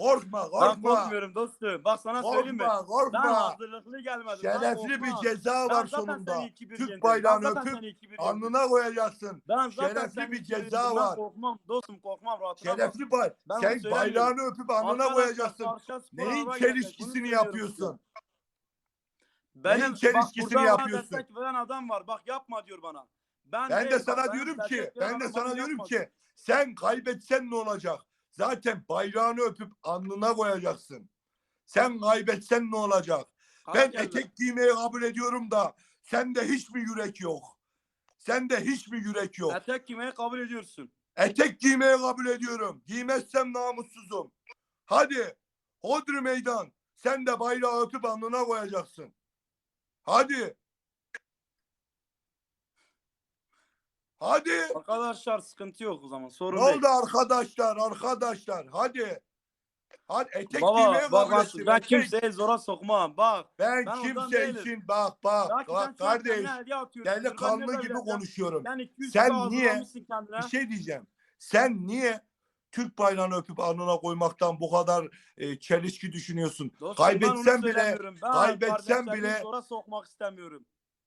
Korkma Ben korkma. korkmuyorum dostum. Bak sana söyleyeyim mi? Korkma Ben korkma. hazırlıklı gelmedim. Ben Şerefli bir ceza Ben var zaten sonunda. seni 2-1 Türk yendim. bayrağını Ben zaten öpüp seni 2-1 yendim. Alnına koyacaksın. Ben zaten şerefli seni bir 2-1 yendim. ceza Ben var. korkmam dostum korkmam rahatına bak. Şerefli bay. Ben bunu Sen söylemiyorum. bayrağını öpüp alnına Arkadaşlar, koyacaksın. Spor Neyin araba gelecek. Bunu çelişkisini söylüyorum yapıyorsun? Benim Neyin çelişkisini bak, burada yapıyorsun? bana destek veren adam var. Bak yapma diyor bana. Ben, Ben de değil, sana benim diyorum ki, veren ben de sana diyorum yapma ki sen kaybetsen ne olacak? Zaten bayrağını öpüp alnına koyacaksın. Sen kaybetsen ne olacak? Ben Karakeller. etek giymeyi kabul ediyorum da sende hiç mi yürek yok? Sende hiç mi yürek yok? Etek giymeyi kabul ediyorsun. Etek giymeyi kabul ediyorum. Giymezsem namussuzum. Hadi Hodri meydan. Sen de bayrağı öpüp alnına koyacaksın. Hadi. Hadi. Arkadaşlar sıkıntı yok o zaman. Sorun Ne değil. oldu arkadaşlar? Arkadaşlar hadi. Hadi etek Baba giymeyi bak bak, ben etek. kimseye zora sokmam. Bak. Ben, ben ondan kimse değilim. için bak bak Belki sen bak kardeş. kendine hediye atıyorsun. Delikanlı gibi böyle- konuşuyorum. Sen 200 Sen niye- hazırlamışsın kendine. Bir şey diyeceğim. Sen niye Türk bayrağını öpüp alnına koymaktan bu kadar e, çelişki düşünüyorsun? Dostum, ben onu kaybetsen bile söylemiyorum. Ben kaybetsen kardeşlerimi bile- zora sokmak istemiyorum.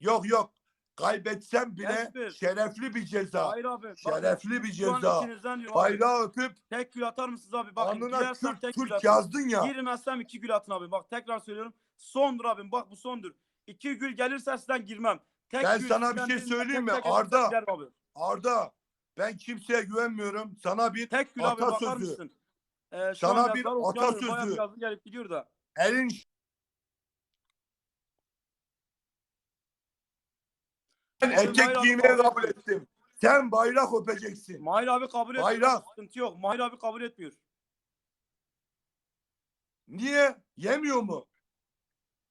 yok yok. Kaybetsen bile Hiçbir. şerefli bir ceza. Hayır abi. bak, Şerefli bir şu an ceza. ikinizden diyorum abi. Bayrağı öpüp Tek gül atar mısınız abi? Bak girersem Türk tek gül Türk atın. yazdın ya. Girmezsem iki gül atın abi. Bak tekrar söylüyorum. Sondur abim. Bak bu sondur. İki gül gelirse sizden girmem. Tek Ben gül sana bir sizden şey birine söyleyeyim mi? tek Arda. abi. Arda ben kimseye güvenmiyorum. Sana bir Tek gül abi bakar Atasözü. mısın? Ee, şu Sana an bir yazılar okuyamıyorum. atasözü. Bayağı bir yazı gelip gidiyor da. elin ben etek bayrağı giymeye kabul ettim. Sen bayrak öpeceksin. Mahir abi kabul etmiyor. Bayrak. Sıkıntı yok. Mahir abi kabul etmiyor. Niye? Yemiyor mu?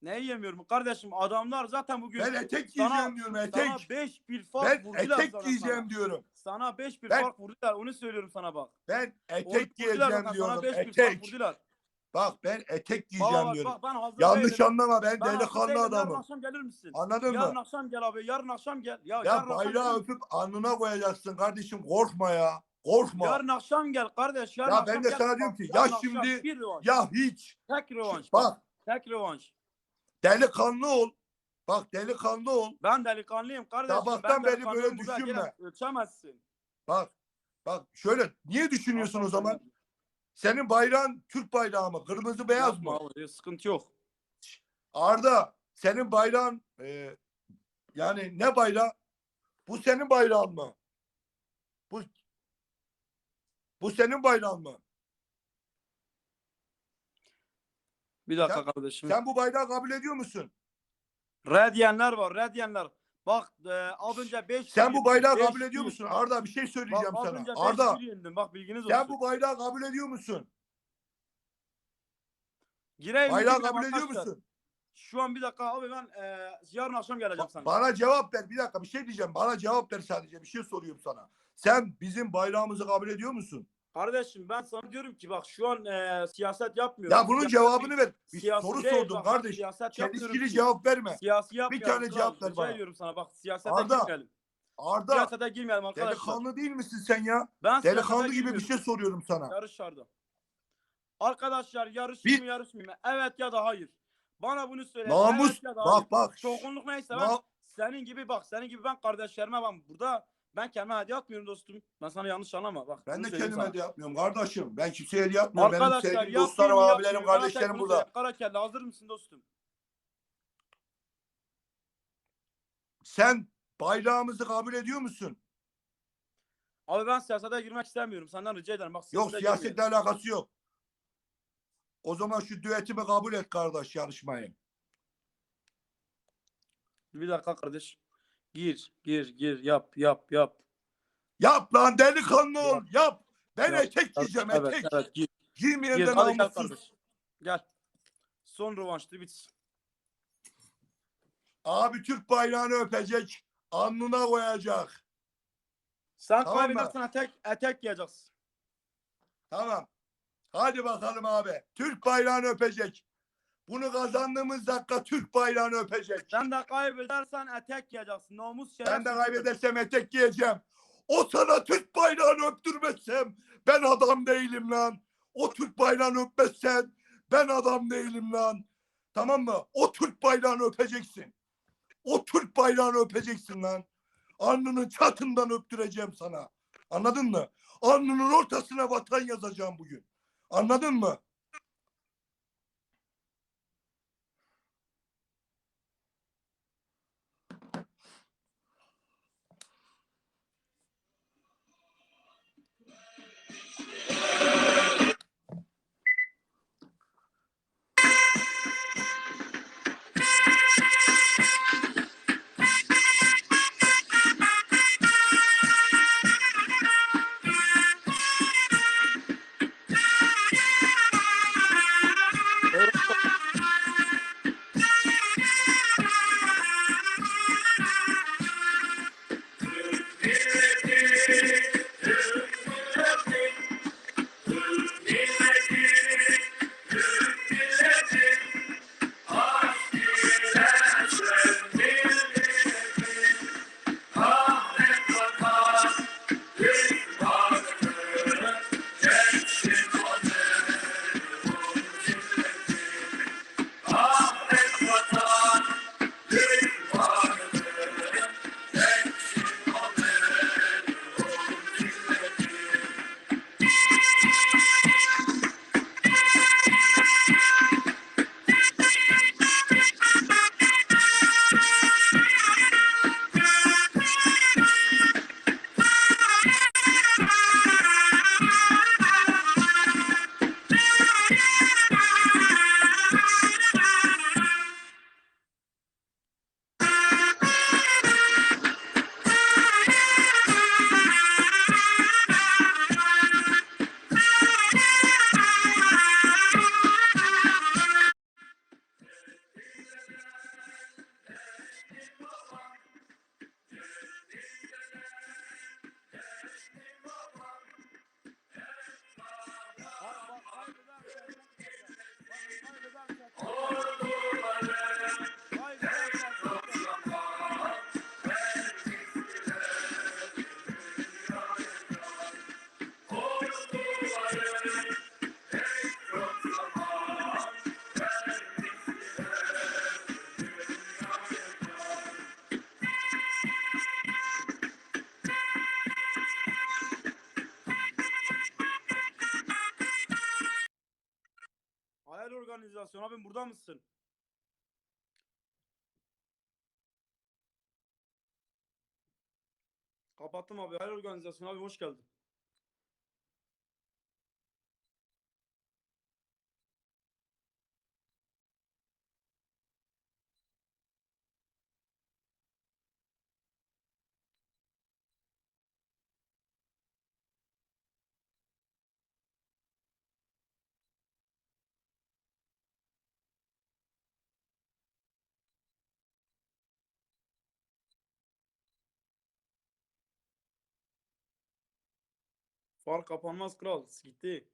Neyi yemiyorum? Kardeşim adamlar zaten bugün Ben etek giyeceğim diyorum etek. sana 5 bir fark Ben vurdular etek sana, giyeceğim sana. diyorum. Sana 5 bir Ben- fark vurdular. Onu söylüyorum sana bak. Ben etek giyeceğim zaten, Sana diyorum. 5 bir fark Etek. vurdular. Bak ben etek giyeceğim bak, diyorum. bak, ben hazır Yanlış değilim. anlama ben Ben delikanlı değilim. Yarın adamım. akşam gelir misin? Anladın Yarın mı? akşam gel abi. Yarın akşam gel. Ya, yarın Ya akşam bayrağı gel. öpüp alnına koyacaksın kardeşim korkma ya. Korkma. Yarın akşam gel kardeş. Yarın Ya akşam ben de gel. sana diyorum ki, yarın ya akşam şimdi-. Ya hiç. Tek rövanş. Bak Tek rövanş. delikanlı ol. Bak delikanlı ol. Ben delikanlıyım kardeşim. Sabahtan beri böyle düşünme. Ölçemezsin. Bak. Bak şöyle niye düşünüyorsun o zaman? Senin bayrağın Türk bayrağı mı? Kırmızı beyaz Yapma mı? abi, Sıkıntı yok. Arda senin bayrağın e, yani ne bayrağı? Bu senin bayrağın mı? Bu bu senin bayrağın mı? Bir dakika kardeşim. Sen bu bayrağı kabul ediyor musun? Red diyenler var. Red diyenler. Bak e, az önce 5 Sen bu bayrağı kabul ediyor musun? Arda bir şey Bak söyleyeceğim az sana. Arda yendim. Bak bilginiz sen olsun. bu bayrağı kabul ediyor musun? Gireyim Bayrağı kabul ediyor musun? Şu an bir dakika abi ben e, yarın akşam geleceğim sana. Bana cevap ver. Bir dakika bir şey diyeceğim. Bana cevap ver sadece. Bir şey soruyorum sana. Sen bizim bayrağımızı kabul ediyor musun? Kardeşim ben sana diyorum ki bak şu an e, siyaset yapmıyorum. Ya bunun Siyaset- cevabını ver. Bir siyasi soru değil, sordum bak, kardeş. Siyaset Çelişkili ki. cevap verme. Siyasi yapmayalım. tane kral. cevap ver Rica bana. ediyorum sana bak siyasete Arda, girmeyelim. Arda Siyasete girmeyelim arkadaşlar. delikanlı değil misin sen ya? ben Delikanlı gibi bir şey soruyorum sana. Yarışlarda. Arkadaşlar yarışayım Bir- mı yarışmayayım mı? Evet ya da hayır. Bana bunu söyle. Namus Evet ya da hayır. bak bak. Çoğunluk neyse ben Na- senin gibi bak senin gibi ben kardeşlerime ben burada ben kendime hediye atmıyorum dostum. Ben sana yanlış anlama bak. Ben de kendime hediye yapmıyorum kardeşim. Ben kimseye hediye yapmıyorum. Benim Arkadaşlar sevdiğim yapayım dostlarım, abilerim, kardeşlerim burada. Karakelle hazır mısın dostum? Sen bayrağımızı kabul ediyor musun? Abi ben siyasete girmek istemiyorum. Senden rica ederim. Bak Yok siyasetle girmeyelim. alakası yok. O zaman şu düetimi kabul et kardeş yarışmayı. Bir dakika kardeş. Gir, gir, gir. Yap, yap, yap. Yap lan delikanlı ol yap. Ben Yap. etek giyeceğim evet, etek. evet, gir. Giymeyen Gir. de gel namussuz. kardeş. Gel. Son rövanştır bitsin. Abi Türk bayrağını öpecek. Alnına koyacak. Sen Tamam kaybedersen etek, etek giyeceksin. Tamam. Hadi bakalım abi. Türk bayrağını öpecek. Bunu kazandığımız dakika Türk bayrağını öpecek. Sen de kaybedersen etek giyeceksin. Namus şeref. Ben de kaybedersem etek giyeceğim. O sana Türk bayrağını öptürmezsem ben adam değilim lan. O Türk bayrağını öpmezsen ben adam değilim lan. Tamam mı? O Türk bayrağını öpeceksin. O Türk bayrağını öpeceksin lan. Alnının çatından öptüreceğim sana. Anladın mı? Alnının ortasına vatan yazacağım bugün. Anladın mı? Organizasyon abim burada mısın? Kapattım abi. Hayal organizasyon abi hoş geldin. Far kapanmaz kral. Gitti.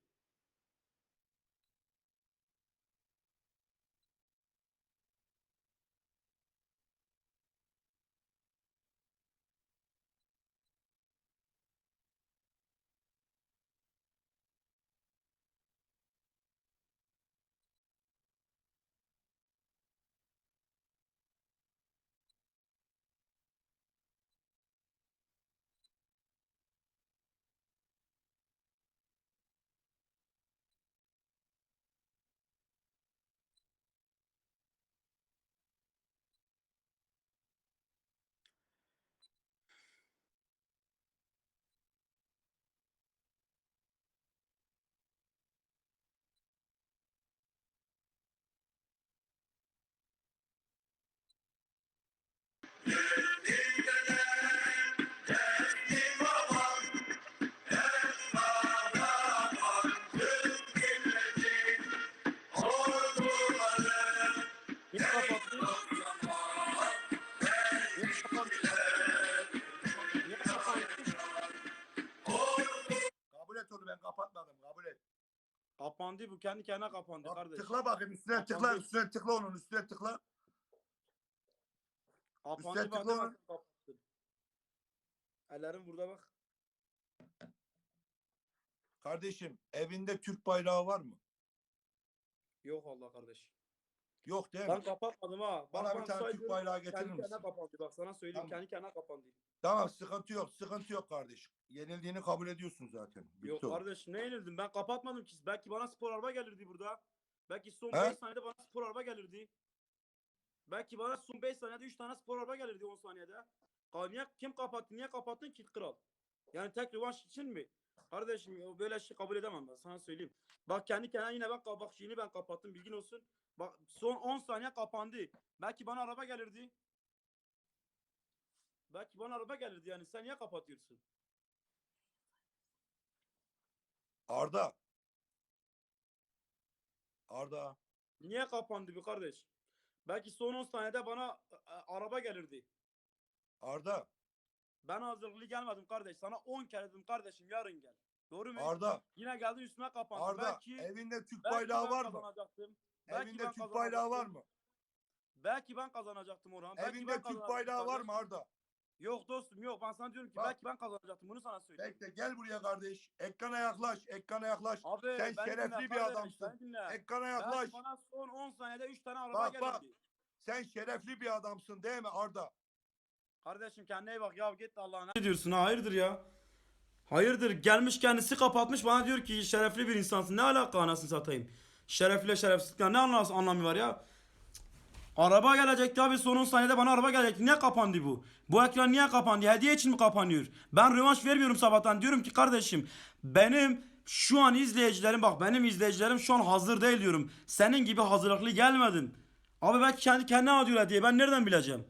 Kapandı bu kendi kendine kapandı Bak, kardeş. tıkla bakayım üstüne tıkla Kapandı. üstüne tıkla onun üstüne tıkla. Kapandı Üstüne bak tıkla lan. bak. Ellerim burada bak. Kardeşim evinde Türk bayrağı var mı? Yok Allah kardeş. Yok değil mi? Ben kapatmadım ha. Bana Bak bir ben tane Türk saydım, bayrağı getirir Kendi misin? kendine kapandı. Bak sana söyleyeyim. Tamam. Kendi kendine kapandı. Tamam sıkıntı yok. Sıkıntı yok kardeşim. Yenildiğini kabul ediyorsun zaten. Bitti Yok o. kardeş ne yenildim? Ben kapatmadım ki. Belki bana spor araba gelirdi burada. Belki son He? 5 saniyede bana spor araba gelirdi. Belki bana son 5 saniyede 3 tane spor araba gelirdi 10 saniyede. Ka- Niye, kim kapattı? Niye kapattın ki kral? Yani tek rövanş için mi? Kardeşim o böyle şey kabul edemem ben sana söyleyeyim. Bak kendi kendine yine bak bak yeni ben kapattım bilgin olsun. Bak son 10 saniye kapandı. Belki bana araba gelirdi. Belki bana araba gelirdi yani sen niye kapatıyorsun? Arda. Arda. Niye kapandı bu kardeş? Belki son 10 saniyede bana e, e, araba gelirdi. Arda. Ben hazırlıklı gelmedim kardeş. Sana 10 kere dedim kardeşim yarın gel. Doğru mu? Arda. Yine geldin üstüme kapandı. Arda. belki, evinde Türk belki bayrağı ben var mı? Belki Evinde ben Türk bayrağı var mı? Belki ben kazanacaktım Orhan. Belki ben Evinde Türk kazanacaktım bayrağı var mı Arda? Yok dostum yok. Ben sana diyorum ki Bak. belki ben kazanacaktım. Bunu sana söyleyeyim. Bekle gel buraya kardeş. Ekrana yaklaş. Ekrana yaklaş. Abi Sen şerefli dinle bir adamsın. Ekrana Belki yaklaş. bana son 10 saniyede 3 tane araba Bak, bak. Sen şerefli bir adamsın değil mi Arda? Kardeşim kendine iyi bak ya git Allah'ına. Ne diyorsun ha hayırdır ya? Hayırdır gelmiş kendisi kapatmış bana diyor ki şerefli bir insansın. Ne alaka anasını satayım? Şerefle şerefsizlikle ne anlamı, anlamı var ya? Araba gelecekti abi son 10 saniyede bana araba gelecekti. Niye kapandı bu? Bu ekran niye kapandı? Hediye için mi kapanıyor? Ben rövanş vermiyorum sabahtan. Diyorum ki kardeşim benim şu an izleyicilerim bak benim izleyicilerim şu an hazır değil diyorum. Senin gibi hazırlıklı gelmedin. Abi belki kendi kendine alıyor diye ben nereden bileceğim?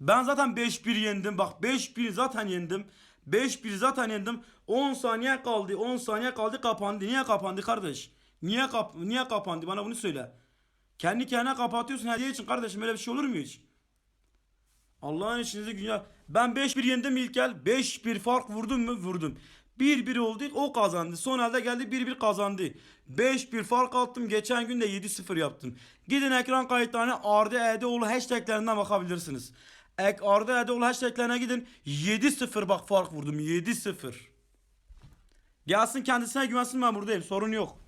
Ben zaten 5-1 yendim. Bak 5-1 zaten yendim. 5-1 zaten yendim. 10 saniye kaldı. 10 saniye kaldı kapandı. Niye kapandı kardeş? Niye kap niye kapandı? Bana bunu söyle. Kendi kendine kapatıyorsun hediye için kardeşim. Öyle bir şey olur mu hiç? Allah'ın işinizi günah. Ben 5-1 yendim İlkel. 5-1 fark vurdum mu? Vurdum. 1-1 oldu. O kazandı. Son elde geldi 1-1 kazandı. 5-1 fark attım. Geçen gün de 7-0 yaptım. Gidin ekran kayıtlarına Arda Edeoğlu hashtaglerinden bakabilirsiniz. Ek Arda Edeoğlu hashtaglerine gidin. 7-0 bak fark vurdum. 7-0. Gelsin kendisine güvensin ben buradayım. Sorun yok.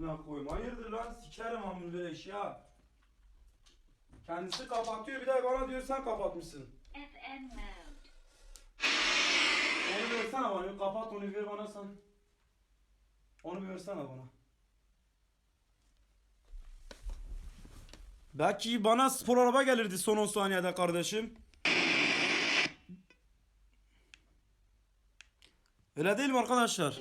Lan koyma. Hayırdır lan? Sikerim amın böyle iş ya. Kendisi kapatıyor bir de bana diyor sen kapatmışsın. FN mode. Onu versene bana. Kapat onu ver bana sen. Onu bir versene bana. Belki bana spor araba gelirdi son 10 saniyede kardeşim. Öyle değil mi arkadaşlar?